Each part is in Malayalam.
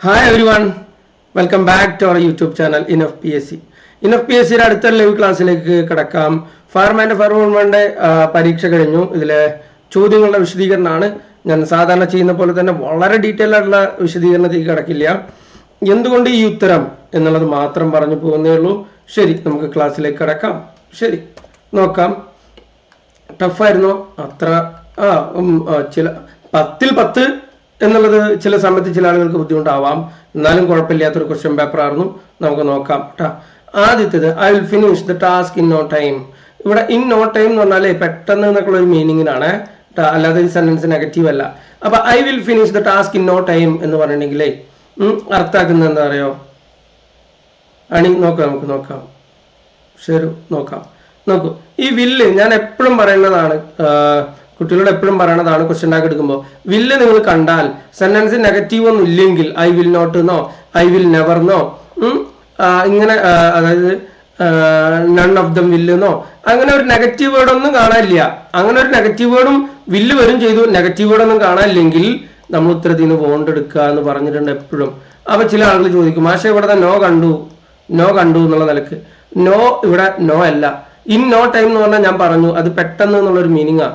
Hi everyone welcome back to our YouTube channel in F P S C in F P S സിയുടെ അടുത്ത ലൈവ് ക്ലാസ്സിലേക്ക് കിടക്കാം ഫയർമാൻ ആൻഡ് ഫയർവുമന്റെ പരീക്ഷ കഴിഞ്ഞു. ഇതിലെ ചോദ്യങ്ങളുടെ വിശദീകരണമാണ്. ഞാൻ സാധാരണ ചെയ്യുന്ന പോലെ തന്നെ വളരെ ഡീറ്റെയിൽ ആയിട്ടുള്ള വിശദീകരണത്തിലേക്ക് കിടക്കില്ല. എന്തുകൊണ്ട് ഈ ഉത്തരം എന്നുള്ളത് മാത്രം പറഞ്ഞു പോകുന്നേ ഉള്ളൂ. ശരി നമുക്ക് ക്ലാസ്സിലേക്ക് കിടക്കാം. ശരി നോക്കാം. ടഫായിരുന്നു അത്ര ആ, ചില പത്തിൽ പത്ത് എന്നുള്ളത് ചില സമയത്ത് ചില ആളുകൾക്ക് ബുദ്ധിമുട്ടാവാം. എന്നാലും കുഴപ്പമില്ലാത്തൊരു ക്വസ്റ്റ്യൻ പേപ്പർ ആയിരുന്നു. നമുക്ക് നോക്കാം ട്ടാ. ആദ്യത്തേത് I will finish the task in no time ഇവിടെ ഇൻ നോ ടൈം എന്ന് പറഞ്ഞാൽ പെട്ടെന്ന് എന്നൊക്കെ ഒരു മീനിങ്ങിനാണ് അല്ലാതെ ഈ സെന്റൻസ് നെഗറ്റീവ് അല്ല. അപ്പൊ I will finish the task in no time എന്ന് പറഞ്ഞിട്ടുണ്ടെങ്കിലേ അർത്ഥാക്കുന്നത് എന്താ പറയുക അണി നോക്കാം നമുക്ക് നോക്കാം. ശരി നോക്കാം. നോക്കൂ. ഈ വില്ല് ഞാൻ എപ്പോഴും പറയുന്നതാണ് കുട്ടികളോട് എപ്പോഴും പറയണതാണ് ക്വസ്റ്റ്യൻ ആക്കി എടുക്കുമ്പോൾ വില്ല് നിങ്ങൾ കണ്ടാൽ സെന്റൻസ് നെഗറ്റീവ് ഒന്നും ഇല്ലെങ്കിൽ ഐ വിൽ നോട്ട് എന്നോ ഐ വിൽ നെവർ എന്നോ ഇങ്ങനെ അതായത് നൺ ഓഫ് ദം വില്ലെന്നോ അങ്ങനെ ഒരു നെഗറ്റീവ് വേർഡ് ഒന്നും കാണാനില്ല. അങ്ങനെ ഒരു നെഗറ്റീവ് വേർഡും വില്ല് വരും ചെയ്തു. നെഗറ്റീവ് വേർഡ് ഒന്നും കാണാനില്ലെങ്കിൽ നമ്മൾ ഉത്തരത്തിൽ നിന്ന് വോണ്ട് എടുക്കുക എന്ന് പറഞ്ഞിട്ടുണ്ട് എപ്പോഴും. അപ്പൊ ചില ആളുകൾ ചോദിക്കും മാഷെ ഇവിടെ നോ കണ്ടു. നോ കണ്ടു എന്നുള്ള നിലയ്ക്ക്. നോ ഇവിടെ നോ അല്ല. ഇൻ നോ ടൈം എന്ന് പറഞ്ഞാൽ ഞാൻ പറഞ്ഞു അത് പെട്ടെന്ന് എന്നുള്ള ഒരു മീനിങ് ആ.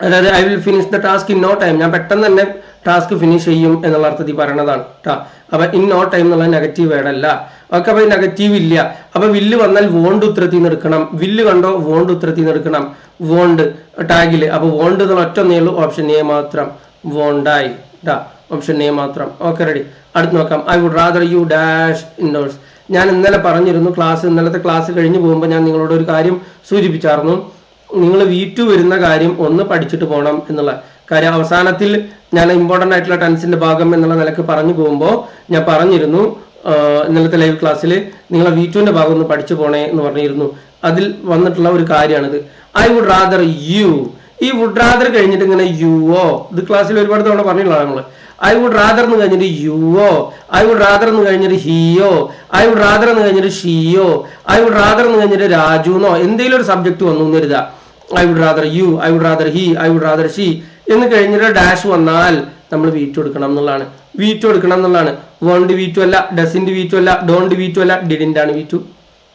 അതായത് I will finish the task in no time ഞാൻ പെട്ടെന്ന് തന്നെ ടാസ്ക് ഫിനിഷ് ചെയ്യും എന്നുള്ള അർത്ഥത്തിൽ പറയണതാണ് കേട്ടോ അപ്പൊ ഇൻ നോ ടൈം എന്നുള്ള നെഗറ്റീവ് വേണമല്ല ഒക്കെ അപ്പൊ നെഗറ്റീവ് ഇല്ല. അപ്പൊ വില്ല് വന്നാൽ വോണ്ട് ഉത്തരത്തിൽ നിന്ന് എടുക്കണം. വില്ല് കണ്ടോ വോണ്ട് ഉത്തരത്തിൽ നിന്ന് എടുക്കണം. വോണ്ട് ടാഗിൽ അപ്പൊ വോണ്ട് എന്നുള്ള ഒറ്റ ഉള്ളൂ. ഓപ്ഷൻ എ മാത്രം വോണ്ടായി ട്ടാ. ഓപ്ഷൻ എ മാത്രം. ഓക്കെ റെഡി അടുത്ത് നോക്കാം. I would rather you dash endorse ഞാൻ ഇന്നലെ പറഞ്ഞിരുന്നു ക്ലാസ് ഇന്നലത്തെ ക്ലാസ് കഴിഞ്ഞു പോകുമ്പോൾ ഞാൻ നിങ്ങളോട് ഒരു കാര്യം സൂചിപ്പിച്ചായിരുന്നു നിങ്ങൾ വീട്ടു വരുന്ന കാര്യം ഒന്ന് പഠിച്ചിട്ട് പോകണം എന്നുള്ള കാര്യം. അവസാനത്തിൽ ഞാൻ ഇമ്പോർട്ടന്റ് ആയിട്ടുള്ള ടെൻസിന്റെ ഭാഗം എന്നുള്ള നിലയ്ക്ക് പറഞ്ഞു പോകുമ്പോൾ ഞാൻ പറഞ്ഞിരുന്നു ഇന്നലത്തെ ലൈവ് ക്ലാസ്സിൽ നിങ്ങളെ വീട്ടുവിന്റെ ഭാഗം ഒന്ന് പഠിച്ചു പോണേ എന്ന് പറഞ്ഞിരുന്നു. അതിൽ വന്നിട്ടുള്ള ഒരു കാര്യമാണിത്. ഐ വുഡ് റാദർ യു ഈ വുഡ് റാദർ കഴിഞ്ഞിട്ട് ഇങ്ങനെ യുവോ ഇത് ക്ലാസ്സിൽ ഒരുപാട് തവണ പറഞ്ഞിട്ടുള്ള നമ്മൾ ഐ വുഡ് റാദർ എന്ന് കഴിഞ്ഞിട്ട് യുവോ ഐ വുഡ് റാദർ എന്ന് കഴിഞ്ഞിട്ട് ഹിയോ ഐ വുഡ് റാദർ എന്ന് കഴിഞ്ഞിട്ട് ഷിയോ ഐ വുഡ് റാദർ എന്ന് കഴിഞ്ഞിട്ട് രാജുന്നോ എന്തെങ്കിലും ഒരു സബ്ജക്ട് വന്നു എന്ന് കരുതാ I would rather you I would rather he I would rather she എന്ന് കഴിഞ്ഞിട്ട് ഡാഷ് വന്നാൽ നമ്മൾ വീറ്റു എടുക്കണം എന്നുള്ളതാണ്. വീറ്റു എടുക്കണം എന്നുള്ളതാണ്. വോണ്ട് വീറ്റു അല്ല ഡസിന്റെ വീറ്റു അല്ല ഡോണ്ട് വീറ്റു അല്ല ഡിഡിന്റെ ആണ് വീറ്റു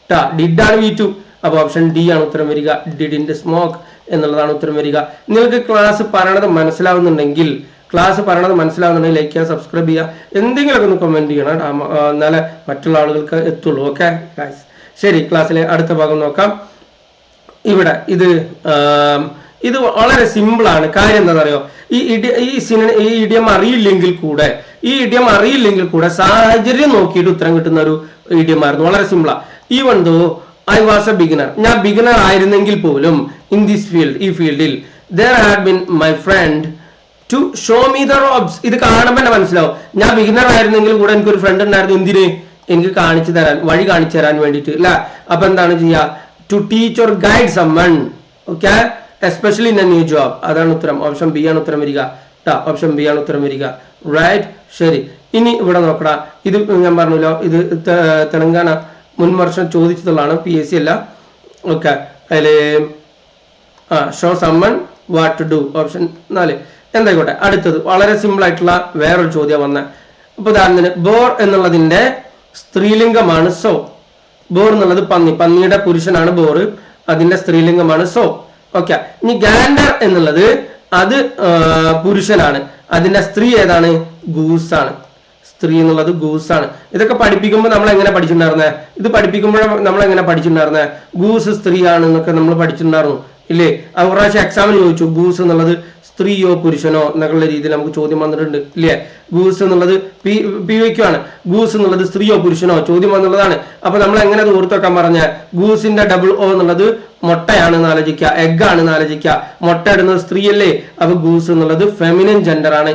ടാ ഡിഡ് ആണ് വീറ്റു അപ്പോൾ ഓപ്ഷൻ ഡി ആണ് ഉത്തരം വരിക. ഡിഡിന്റെ സ്മോക്ക് എന്നുള്ളതാണ് ഉത്തരം വരിക. നിങ്ങൾക്ക് ക്ലാസ് പറയണത് മനസ്സിലാവുന്നുണ്ടെങ്കിൽ ക്ലാസ് പറയണത് മനസ്സിലാവുന്നുണ്ടെങ്കിൽ ലൈക്ക് ചെയ്യുക സബ്സ്ക്രൈബ് ചെയ്യുക. എന്തെങ്കിലുമൊക്കെ ഒന്ന് കമന്റ് ചെയ്യണം എന്നാലേ മറ്റുള്ള ആളുകൾക്ക് എത്തുള്ളൂ. ഓക്കെ ശരി ക്ലാസ്സിലെ അടുത്ത ഭാഗം നോക്കാം. ഇവിടെ ഇത് ഇത് വളരെ സിമ്പിൾ ആണ്. കാര്യം എന്താണെന്നറിയോ? ഈ ഇടി ഈ സിനിമ ഈ ഇഡിയം അറിയില്ലെങ്കിൽ കൂടെ ഈ ഇഡിയം അറിയില്ലെങ്കിൽ കൂടെ സാഹചര്യം നോക്കിയിട്ട് ഉത്തരം കിട്ടുന്ന ഒരു ഇടിയം ആയിരുന്നു വളരെ സിമ്പിളാ even though I was a beginner ഞാൻ ബിഗിനർ ആയിരുന്നെങ്കിൽ പോലും ഇൻ ദിസ് ഫീൽഡ് ഈ ഫീൽഡിൽ there had been my friend to show me the ropes ഇത് കാണുമ്പോൾ തന്നെ മനസ്സിലാവും. ഞാൻ ബിഗിനർ ആയിരുന്നെങ്കിൽ കൂടെ എനിക്കൊരു ഫ്രണ്ട് ഉണ്ടായിരുന്നു. എന്തിന്? എനിക്ക് കാണിച്ചു തരാൻ വഴി കാണിച്ചു തരാൻ വേണ്ടിയിട്ട്. അല്ല? അപ്പൊ എന്താണ് ചെയ്യുക to teach or guide someone okay especially in a new job അതാണ് ഉത്തരം. ഓപ്ഷൻ ബി ആണ് ഉത്തരം വരിക. ട്ടാ ഓപ്ഷൻ ബി ആണ് ഉത്തരം വരിക. റൈറ്റ് ശരി. ഇനി ഇവിടെ നോക്കടാ. ഇത് ഞാൻ പറഞ്ഞല്ലോ. ഇത് തെലങ്കാന മുൻ വർഷം ചോദിച്ചതുള്ളതാണ്. പി എസ് സി അല്ല. ഓക്കെ അതിൽ ആ show someone what to do option നാല്. എന്തായിക്കോട്ടെ. അടുത്തത്. വളരെ സിമ്പിൾ ആയിട്ടുള്ള വേറൊരു ചോദ്യം വന്ന. ഇപ്പൊ ഉദാഹരണത്തിന് ബോർ എന്നുള്ളതിന്റെ സ്ത്രീലിംഗമാണ്. സോ ബോർ എന്നുള്ളത് പന്നി. പന്നിയുടെ പുരുഷനാണ് ബോർ അതിന്റെ സ്ത്രീലിംഗമാണ് സോ. ഓക്കെ. ഇനി ഗാൻഡർ എന്നുള്ളത് അത് പുരുഷനാണ്. അതിന്റെ സ്ത്രീ ഏതാണ്? ഗൂസ് ആണ് സ്ത്രീ എന്നുള്ളത് ഗൂസ് ആണ് ഇതൊക്കെ പഠിപ്പിക്കുമ്പോൾ നമ്മൾ എങ്ങനെ പഠിച്ചിട്ടുണ്ടായിരുന്നേ? ഇത് പഠിപ്പിക്കുമ്പോൾ നമ്മൾ എങ്ങനെ പഠിച്ചിട്ടുണ്ടായിരുന്നേ? ഗൂസ് സ്ത്രീയാണ് എന്നൊക്കെ നമ്മൾ പഠിച്ചിട്ടുണ്ടായിരുന്നു. ഇല്ലേ? പ്രാവശ്യം എക്സാമിന് ചോദിച്ചു ഗൂസ് എന്നുള്ളത് സ്ത്രീയോ പുരുഷനോ എന്നൊക്കെയുള്ള രീതിയിൽ നമുക്ക് ചോദ്യം വന്നിട്ടുണ്ട് ഇല്ലേ? ഗൂസ് എന്നുള്ളത് പി പി വയ്ക്കുവാണ് ഗൂസ് എന്നുള്ളത് സ്ത്രീയോ പുരുഷനോ ചോദ്യം വന്നുള്ളതാണ്. അപ്പൊ നമ്മൾ എങ്ങനെ ഓർത്തൊക്കാൻ പറഞ്ഞ ഗൂസിന്റെ ഡബിൾ ഒ എന്നുള്ളത് മുട്ടയാണെന്ന് ആലോചിക്കുക എഗ് ആണെന്ന് ആലോചിക്കുക. മുട്ട ഇടുന്നത് സ്ത്രീയല്ലേ? അപ്പൊ ഗൂസ് എന്നുള്ളത് ഫെമിനിൻ ജെൻഡർ ആണ്.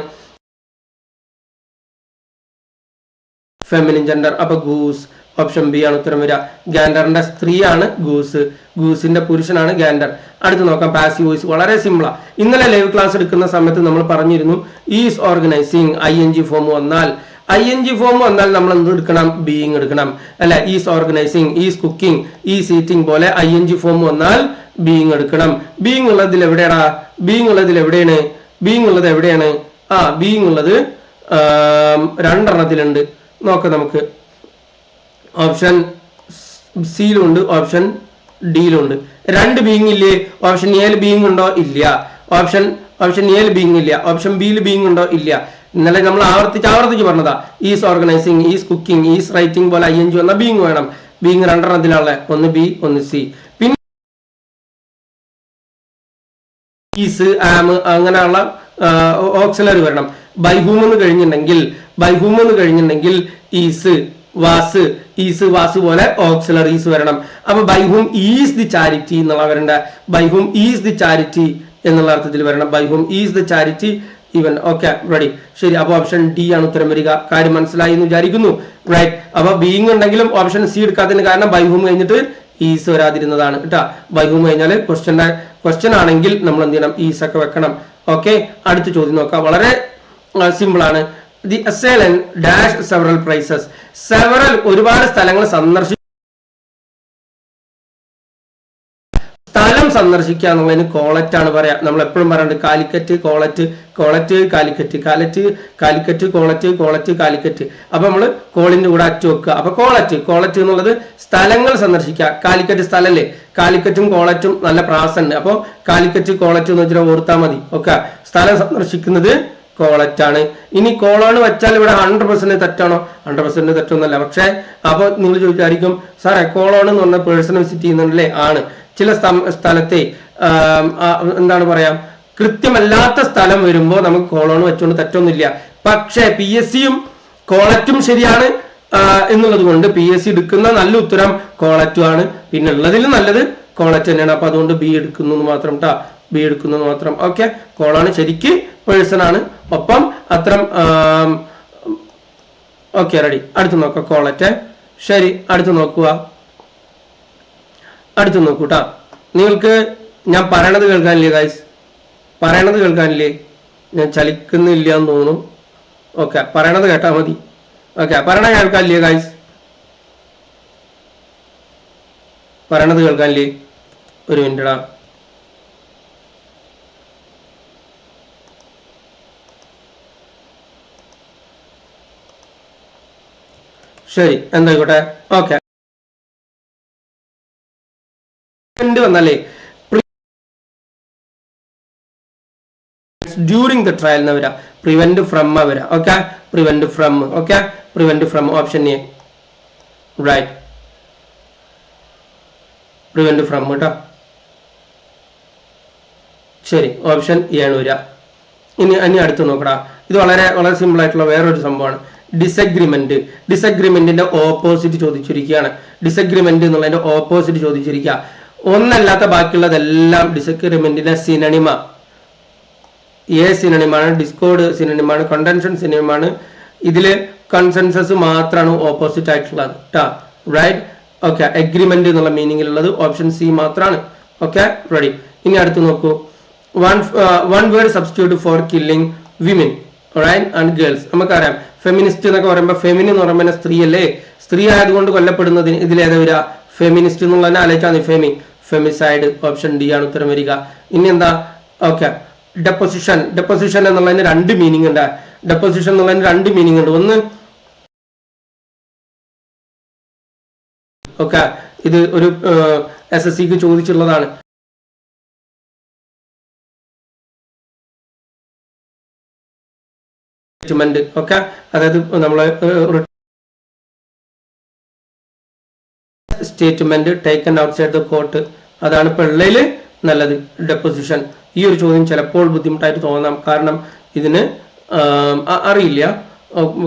ഫെമിനിൻ ജെൻഡർ അപ്പൊ ഗൂസ് ഓപ്ഷൻ ബി ആണ് ഉത്തരം വരിക. ഗാൻഡറിന്റെ സ്ത്രീയാണ് ഗൂസ്. ഗൂസിന്റെ പുരുഷനാണ് ഗാൻഡർ. അടുത്ത് നോക്കാം പാസീവ് വോയിസ് വളരെ സിമ്പിളാ ഇന്നലെ ലൈവ് ക്ലാസ് എടുക്കുന്ന സമയത്ത് നമ്മൾ പറഞ്ഞിരുന്നു is organising I N G form വന്നാൽ. ഐ എൻ ജി ഫോം വന്നാൽ നമ്മൾ എന്ത് എടുക്കണം? ബീയിങ് എടുക്കണം. അല്ല ഈസ് ഓർഗനൈസിങ് ഈസ് കുക്കിംഗ് ഈ ഈറ്റിംഗ് പോലെ ഐ എൻ ജി ഫോം വന്നാൽ ബീയിങ് എടുക്കണം. ബീയിങ് ഉള്ളതിൽ എവിടെയാടാ? ബീയിങ് ഉള്ളതിൽ എവിടെയാണ്? ബീയിങ് ഉള്ളത് എവിടെയാണ്? ആ ബീയിങ് ഉള്ളത് രണ്ടെണ്ണത്തിലുണ്ട്. നോക്കാം നമുക്ക്. ഓപ്ഷൻ സിയിലുണ്ട് ഓപ്ഷൻ ഡിയിലുണ്ട് രണ്ട് ബീങ് ഇല്ലേ? ഓപ്ഷൻ എയിൽ ബീങ് ഉണ്ടോ? ഇല്ല. ഓപ്ഷൻ ഓപ്ഷൻ എയിൽ ബീങ് ഇല്ല. ഓപ്ഷൻ ബിയിൽ ബീങ് ഉണ്ടോ? ഇല്ല. ഇന്നലെ നമ്മൾ ആവർത്തിച്ച് ആവർത്തിച്ച് പറഞ്ഞതാ. Is organising is cooking is writing പോലെ ഐ എൻ ജി വന്ന ബീങ് വേണം. ബീങ് രണ്ടെണ്ണത്തിലുള്ള ഒന്ന് ബി ഒന്ന് സി പിന്നെ ഈസ് ആം അങ്ങനെയുള്ള ഓക്സിലറി വരണം. ബൈഹൂം എന്ന് കഴിഞ്ഞിട്ടുണ്ടെങ്കിൽ ബൈഹൂം എന്ന് കഴിഞ്ഞിട്ടുണ്ടെങ്കിൽ ഈസ് വാസ് ഈസ് വാസ് പോലെ ഓക്സിലറീസ് വരണം. അപ്പൊ by whom is the charity എന്നുള്ള വരണ്ട. By whom is the charity എന്നുള്ള അർത്ഥത്തിൽ വരണം. By whom is the charity even okay ready ശരി അപ്പൊ ഓപ്ഷൻ ഡി ആണ് ഉത്തരം വരിക. കാര്യം മനസ്സിലായി എന്ന് വിചാരിക്കുന്നു. റൈറ്റ് അപ്പൊ ബീങ് ഉണ്ടെങ്കിലും ഓപ്ഷൻ സി എടുക്കാത്തതിന് കാരണം ബൈ ഹും കഴിഞ്ഞിട്ട് ഈസ് വരാതിരുന്നതാണ്. കേട്ടാ? ബൈഹൂം കഴിഞ്ഞാൽ ക്വസ്റ്റ്യൻ ക്വസ്റ്റ്യൻ ആണെങ്കിൽ നമ്മൾ എന്ത് ചെയ്യണം? ഈസ് ഒക്കെ വെക്കണം. ഓക്കെ അടുത്ത ചോദ്യം നോക്കാം. വളരെ സിമ്പിൾ ആണ്. ദി അസേലൻ ഡാഷ് സെവറൽ പ്രൈസസ് സെവറൽ ഒരുപാട് സ്ഥലങ്ങൾ സന്ദർശി സ്ഥലം സന്ദർശിക്കുക എന്നുള്ളതിന് കോളറ്റ് ആണ് പറയാ. നമ്മൾ എപ്പോഴും പറയുന്നത് കാലിക്കറ്റ് കോളറ്റ് കോളറ്റ് കാലിക്കറ്റ് കാലറ്റ് കാലിക്കറ്റ് കോളറ്റ് കോളറ്റ് കാലിക്കറ്റ്. അപ്പൊ നമ്മൾ കോളിന്റെ കൂടെ അറ്റ് വെക്കുക. അപ്പൊ കോളറ്റ് കോളറ്റ് എന്നുള്ളത് സ്ഥലങ്ങൾ സന്ദർശിക്കുക. കാലിക്കറ്റ് സ്ഥലല്ലേ? കാലിക്കറ്റും കോളറ്റും നല്ല പ്രാസണ്ട്. അപ്പോൾ കാലിക്കറ്റ് കോളറ്റ് എന്ന് വെച്ചാൽ ഓർത്താൽ മതി. ഓക്കെ? സ്ഥലം സന്ദർശിക്കുന്നത് കോളറ്റ് ആണ്. ഇനി കോളാണ് വെച്ചാൽ ഇവിടെ ഹൺഡ്രഡ് പെർസെന്റ് തെറ്റാണോ? ഹൺഡ്രഡ് പെർസെന്റ് തെറ്റൊന്നല്ല പക്ഷേ അപ്പൊ നിങ്ങൾ ചോദിച്ചായിരിക്കും സാറേ കോളോൺ എന്ന് പറഞ്ഞ പേഴ്സണൽ വിസിറ്റ് ചെയ്യുന്നുണ്ടല്ലേ ആണ്. ചില സ്ഥ- സ്ഥലത്തെ എന്താണ് പറയാ കൃത്യമല്ലാത്ത സ്ഥലം വരുമ്പോൾ നമുക്ക് കോളോൺ വെച്ചുകൊണ്ട് തെറ്റൊന്നുമില്ല. പക്ഷേ പി എസ് സിയും കോളറ്റും ശരിയാണ് എന്നുള്ളത് കൊണ്ട് പി എസ് സി എടുക്കുന്ന നല്ല ഉത്തരം കോളറ്റും ആണ്. പിന്നെ ഉള്ളതിൽ നല്ലത് കോളറ്റ് തന്നെയാണ്. അപ്പൊ അതുകൊണ്ട് ബി എടുക്കുന്നു മാത്രം ട്ടാ. ബി എടുക്കുന്നത് മാത്രം. ഓക്കെ കോളാണ് ശരിക്ക് പേഴ്സൺ ആണ്. ഒപ്പം അത്രം ഓക്കെ റെഡി അടുത്ത് നോക്കാം കോളറ്റ് ശരി അടുത്ത് നോക്കുക. അടുത്ത് നോക്കൂട്ടാ. നിങ്ങൾക്ക് ഞാൻ പറയണത് കേൾക്കാനില്ലേ ഗൈസ് പറയണത് കേൾക്കാനില്ലേ? ഞാൻ ചലിക്കുന്നില്ല എന്ന് തോന്നുന്നു. ഓക്കെ പറയണത് കേട്ടാ മതി. ഓക്കെ പറയണത് കേൾക്കാനില്ലേ ഗൈസ് പറയണത് കേൾക്കാനില്ലേ? ഒരു മിനിറ്റടാ ശരി എന്തായിക്കോട്ടെ. ഓക്കെ. വന്നല്ലേ ഡ്യൂറിങ് ദ ട്രയൽ എന്ന് വരാം. പ്രിവെന്റ് ഫ്രം വരാം. Okay? Prevent from okay? Prevent from option A right prevent from കേട്ടോ. ശരി ഓപ്ഷൻ എ ആണ് വരിക ഇനി ഇനി അടുത്ത് നോക്കടാ. ഇത് വളരെ വളരെ സിമ്പിൾ ആയിട്ടുള്ള വേറൊരു സംഭവമാണ്. ഡിസഗ്രിമെന്റ് ഡിസഗ്രിമെന്റിന്റെ ഓപ്പോസിറ്റ് ചോദിച്ചിരിക്കുകയാണ്. ഡിസഗ്രിമെന്റ് എന്നുള്ളതിന്റെ ഓപ്പോസിറ്റ് ചോദിച്ചിരിക്കുക. ഒന്നല്ലാത്ത ബാക്കിയുള്ളതെല്ലാം ഡിസഗ്രിമെന്റിന്റെ സിനണിമ എ സിനിമയാണ് ഡിസ്കോഡ് സിനിമയാണ് കണ്ടൻഷൻ സിനിമയാണ് ഇതിൽ കൺസെൻസസ് മാത്രമാണ് ഓപ്പോസിറ്റ് ആയിട്ടുള്ളത്. ട്ടാ റൈറ്റ് ഓക്കെ അഗ്രിമെന്റ് എന്നുള്ള മീനിങ്ങിലുള്ളത് ഓപ്ഷൻ സി മാത്രമാണ് ഓക്കെ റെഡി ഇനി അടുത്ത് നോക്കൂ. One one word substitute for killing women right and girls നമുക്കറിയാം. ഫെമിനിസ്റ്റ് എന്നൊക്കെ പറയുമ്പോൾ ഫെമിനി എന്ന് പറയുമ്പോൾ സ്ത്രീ അല്ലേ സ്ത്രീ ആയതുകൊണ്ട് കൊല്ലപ്പെടുന്നതിന് ഇതിലേതാ വരിക? ഫെമിനിസ്റ്റ് എന്നുള്ളതിനെ ആലോചിച്ചാൽ മതി. ഫെമി ഫെമിസൈഡ് ഓപ്ഷൻ ഡി ആണ് ഉത്തരം വരിക. ഇനി എന്താ? ഓക്കെ ഡെപ്പോസിഷൻ ഡെപ്പോസിഷൻ എന്നുള്ളതിന് രണ്ട് മീനിങ് ഉണ്ട്. ഡെപ്പോസിഷൻ എന്നുള്ളതിന് രണ്ട് മീനിങ് ഉണ്ട്. ഒന്ന് ഓക്കെ ഇത് ഒരു എസ് എസ് സിക്ക് ചോദിച്ചുള്ളതാണ് സ്റ്റേറ്റ്മെന്റ് ഓക്കെ അതായത് നമ്മളെ statement taken outside the court അതാണ് പിള്ളയിൽ നല്ലത് ഡെപ്പോസിഷൻ ഈ ഒരു ചോദ്യം ചിലപ്പോൾ ബുദ്ധിമുട്ടായിട്ട് തോന്നാം. കാരണം ഇതിന് അറിയില്ല.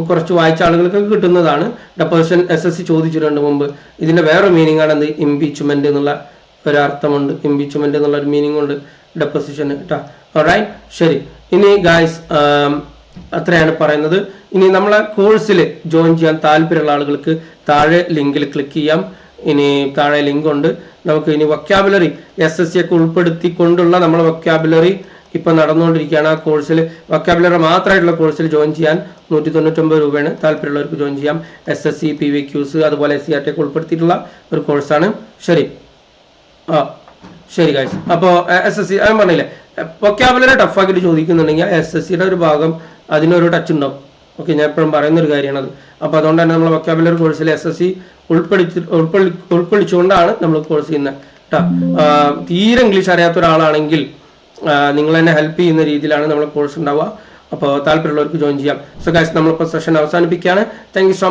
കുറച്ച് വായിച്ച ആളുകൾക്ക് കിട്ടുന്നതാണ്. ഡെപ്പോസിഷൻ എസ് എസ് സി ചോദിച്ചിട്ടുണ്ട് മുമ്പ്. ഇതിന്റെ വേറെ മീനിങ് ആണ് എന്ത് ഇംപീച്ച്മെന്റ് എന്നുള്ള ഒരർത്ഥമുണ്ട്. ഇംപീച്ച്മെന്റ് എന്നുള്ള ഒരു മീനിങ് ഉണ്ട്. ഡെപ്പോസിഷൻ കേട്ടോ ശരി. ഇനി ഗായ്സ് അത്രയാണ് പറയുന്നത്. ഇനി നമ്മളെ കോഴ്സിൽ ജോയിൻ ചെയ്യാൻ താല്പര്യമുള്ള ആളുകൾക്ക് താഴെ ലിങ്കിൽ ക്ലിക്ക് ചെയ്യാം. ഇനി താഴെ ലിങ്ക് ഉണ്ട്. നമുക്ക് ഇനി വൊക്കാബുലറി എസ് എസ് സി ഒക്കെ ഉൾപ്പെടുത്തിക്കൊണ്ടുള്ള നമ്മളെ വൊക്കാബുലറി ഇപ്പം നടന്നുകൊണ്ടിരിക്കുകയാണ് ആ കോഴ്സിൽ വൊക്കാബുലറി മാത്രമായിട്ടുള്ള കോഴ്സിൽ ജോയിൻ ചെയ്യാൻ നൂറ്റി തൊണ്ണൂറ്റൊമ്പത് രൂപയാണ് താല്പര്യമുള്ളവർക്ക് ജോയിൻ ചെയ്യാം. S S C P V quiz അതുപോലെ എസ് സി ആർ ടി ഒക്കെ ഉൾപ്പെടുത്തിയിട്ടുള്ള ഒരു കോഴ്സാണ്. ശരി. ആ ശരി കാഴ്ച അപ്പോൾ എസ് എസ് സി ഞാൻ പറഞ്ഞില്ലേ? വൊക്കാബുലറി ടഫാക്കിയിട്ട് ചോദിക്കുന്നുണ്ടെങ്കിൽ എസ് എസ് സിയുടെ ഒരു ഭാഗം അതിനൊരു ടച്ച് ഉണ്ടാവും. ഓക്കെ ഞാൻ എപ്പോഴും പറയുന്ന ഒരു കാര്യമാണത്. അപ്പോൾ അതുകൊണ്ട് തന്നെ നമ്മൾ വൊക്കാബുലറി കോഴ്സിൽ എസ് എസ് സി ഉൾപ്പെടുത്തി ഉൾക്കൊള്ളി ഉൾക്കൊള്ളിച്ചുകൊണ്ടാണ് നമ്മൾ കോഴ്സ് ചെയ്യുന്നത് കേട്ടോ തീരെ ഇംഗ്ലീഷ് അറിയാത്ത ഒരാളാണെങ്കിൽ നിങ്ങൾ തന്നെ ഹെൽപ്പ് ചെയ്യുന്ന രീതിയിലാണ് നമ്മൾ കോഴ്സ് ഉണ്ടാവുക. അപ്പോൾ താല്പര്യമുള്ളവർക്ക് ജോയിൻ ചെയ്യാം. സോ ഗായ്സ് നമ്മളിപ്പോൾ സെഷൻ അവസാനിപ്പിക്കുകയാണ്. Thank you so